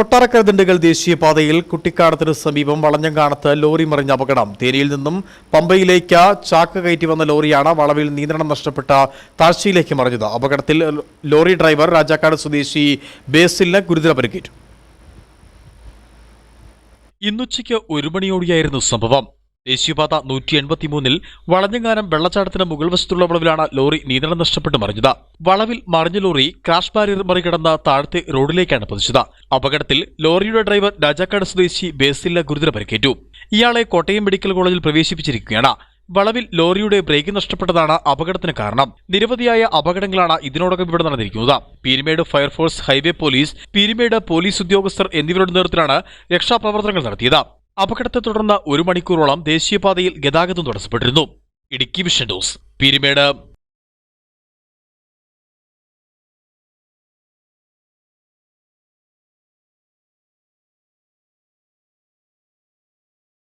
കൊട്ടാരക്കര ദിണ്ടുകൽ ദേശീയപാതയിൽ കുട്ടിക്കാടത്തിന് സമീപം വളഞ്ഞങ്കാണത്ത് ലോറി മറിഞ്ഞ അപകടം. തേനിയിൽ നിന്നും പമ്പയിലേക്ക് ചാക്ക് കയറ്റി വന്ന ലോറിയാണ് വളവിൽ നിയന്ത്രണം നഷ്ടപ്പെട്ട താഴ്ചയിലേക്ക് മറിഞ്ഞത്. അപകടത്തിൽ ലോറി ഡ്രൈവർ രാജാക്കാട് സ്വദേശി ബേസിലിന് ഗുരുതര പരിക്കേറ്റു. ഇന്നുച്ചയ്ക്ക് ഒരു മണിയോടെയായിരുന്നു സംഭവം. ദേശീയപാത നൂറ്റി എൺപത്തിമൂന്നിൽ വളഞ്ഞങ്ങാനം വെള്ളച്ചാട്ടത്തിന് മുകൾ വശത്തുള്ള വളവിലാണ് ലോറി നിയന്ത്രണം നഷ്ടപ്പെട്ട് മറിഞ്ഞത്. വളവിൽ മറിഞ്ഞ ലോറി ക്രാഷ് ബാരിയർ മറികടന്ന് താഴത്തെ റോഡിലേക്കാണ് പതിച്ചത്. അപകടത്തിൽ ലോറിയുടെ ഡ്രൈവർ രാജാക്കാട് സ്വദേശി ബേസില്ല ഗുരുതര പരിക്കേറ്റു. ഇയാളെ കോട്ടയം മെഡിക്കൽ കോളേജിൽ പ്രവേശിപ്പിച്ചിരിക്കുകയാണ്. വളവിൽ ലോറിയുടെ ബ്രേക്ക് നഷ്ടപ്പെട്ടതാണ് അപകടത്തിന് കാരണം. നിരവധിയായ അപകടങ്ങളാണ് ഇതിനോടകം ഇവിടെ നടന്നിരിക്കുന്നത്. Peermade fire force highway police Peermade police ഉദ്യോഗസ്ഥർ എന്നിവരുടെ നേതൃത്വത്തിലാണ് രക്ഷാപ്രവർത്തനങ്ങൾ നടത്തിയത്. അപകടത്തെ തുടർന്ന് ഒരു മണിക്കൂറോളം ദേശീയപാതയിൽ ഗതാഗതം തടസ്സപ്പെട്ടിരുന്നു. Idukki vision news Peermade.